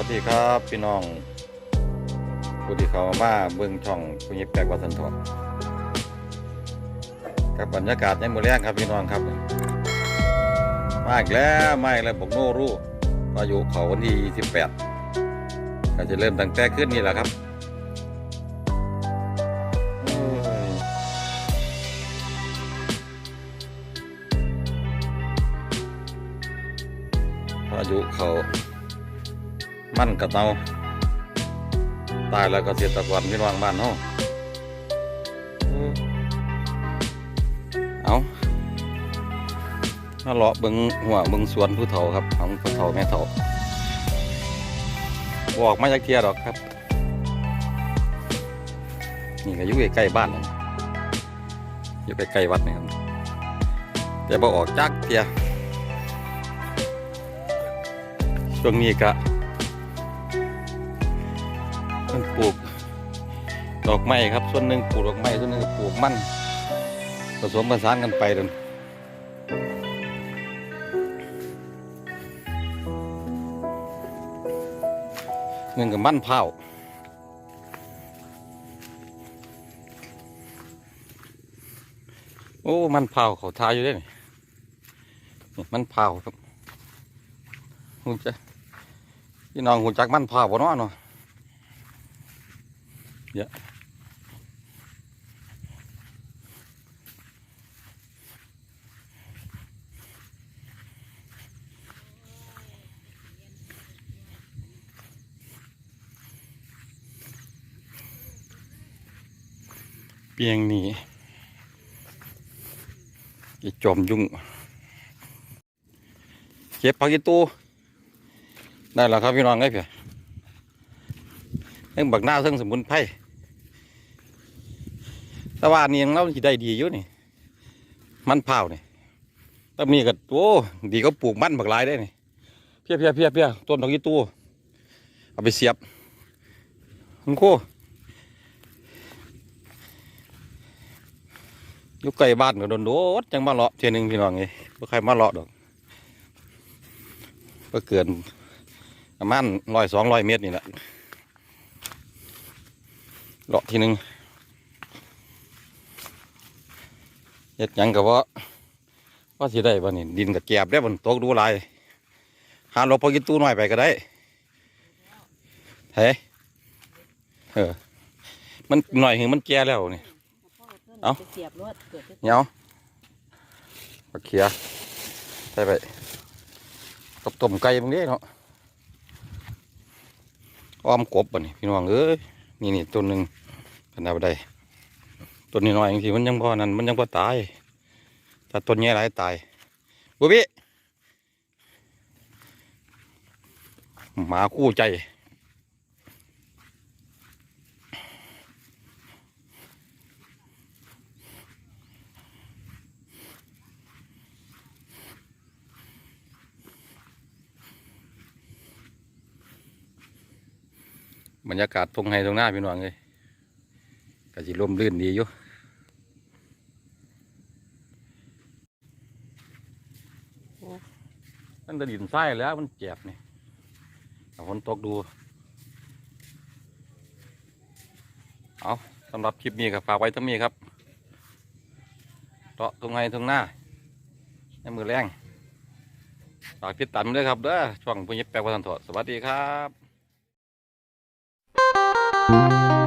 วัสดีครับพี่น้องผู้ที่เขามาเบิ่งช่องผู้ยิบแปลกวัดสันทอกับบรรยากาศในมือแรงครับพี่น้องครับ มาอีกแล้วมาอีกแล้วบอกโนรู้พายุเขาวันที่28ก็จะเริ่มตั้งแต่ขึ้นนี่แหละครับโอ้ยพายุเขา มันกับเนาตายแล้วก็เสียตะกอนพี่น้องบ้านเฮาเอามาเลาะเบิงหัวเบิงสวนผู้เฒ่าครับของผู้เฒ่าแม่เฒ่าบอกมาจากเทียดอกครับ นี่ก็อยู่ใกล้บ้านเลยอยู่ใกล้วัดนี่ครับแต่บอออกจากเทียช่วงนี้ก็ มันปลูกดอกไม้ครับ ส่วนหนึ่งปลูกดอกไม้ส่วนหนึ่งปลูกมันผสมผสานกันไปเดินหนึ่งกับมันเผาโอ้ มันเผาเขาทาอยู่ด้วยนี่มันเผาครับหุ่นจะพี่น้องหุ่นจักมันเผาบ่เนาะเนาะ เยอะเปียงนี่จะจอมยุ่งเก็บผักอีตูได้แล้วครับพี่น้องไงเพี่ย เรื่องบักหน้าวเรื่องสมุนไพรแต่ว่าอันนี้เราสิได้ดีอยู่นี่ มันเผาวนี่แต่มีก็โอ้ดีก็ปลูกมันบักหลายได้นี่เพียเพียเพียเพียต้นดอกยี่ตู้เอาไปเสียบคุณครูอยู่ใกล้บ้านก็โดนโดดจังมาเลาะเทียนึงพี่น้องไงบ่ใครมาเลาะดอกก็เกินประมาณร้อยสองร้อยเมตรนี่แหละ เลาะทีหนึงเฮ็ดยังกับว่าว่าสิได้บ่นี่ดินกับแกบได้บ่ตกดูลายหาหลบพอกินตู้หน้อยไปก็ได้เฮ้เออมันหน่อยหึงมันแก่แล้วนี่เอาเสียบรวดเกิดขึ้นเหนียวปลาเขียใส่ไปกับต้มไก่บางเด้เนาะอ้อมกบบ่นี่พี่น้องเอ้ย นี่นี่ต้นหนึ่งขนาดบ่ได้ต้นนี้น้อยจริงๆมันยังพอนั่นมันยังพอตายถ้าต้นใหญ่หลายตายบุบิหมาคู่ใจ บรรยากาศทงไฮตรงหน้าพี่น้องเลยก็สิลมลื่นดีอยู่มันจะดินทรายแล้วมันเจ็บนี่ฝนตกดู เอาสำหรับคลิปนี้ก็ฝากไว้ทั้งนี้ครับเตาะตรงไฮตรงหน้าในมือแรงฝากติดตามด้วยครับเด้อช่วงพุญยิบแปลกวันถอสวัสดีครับ Música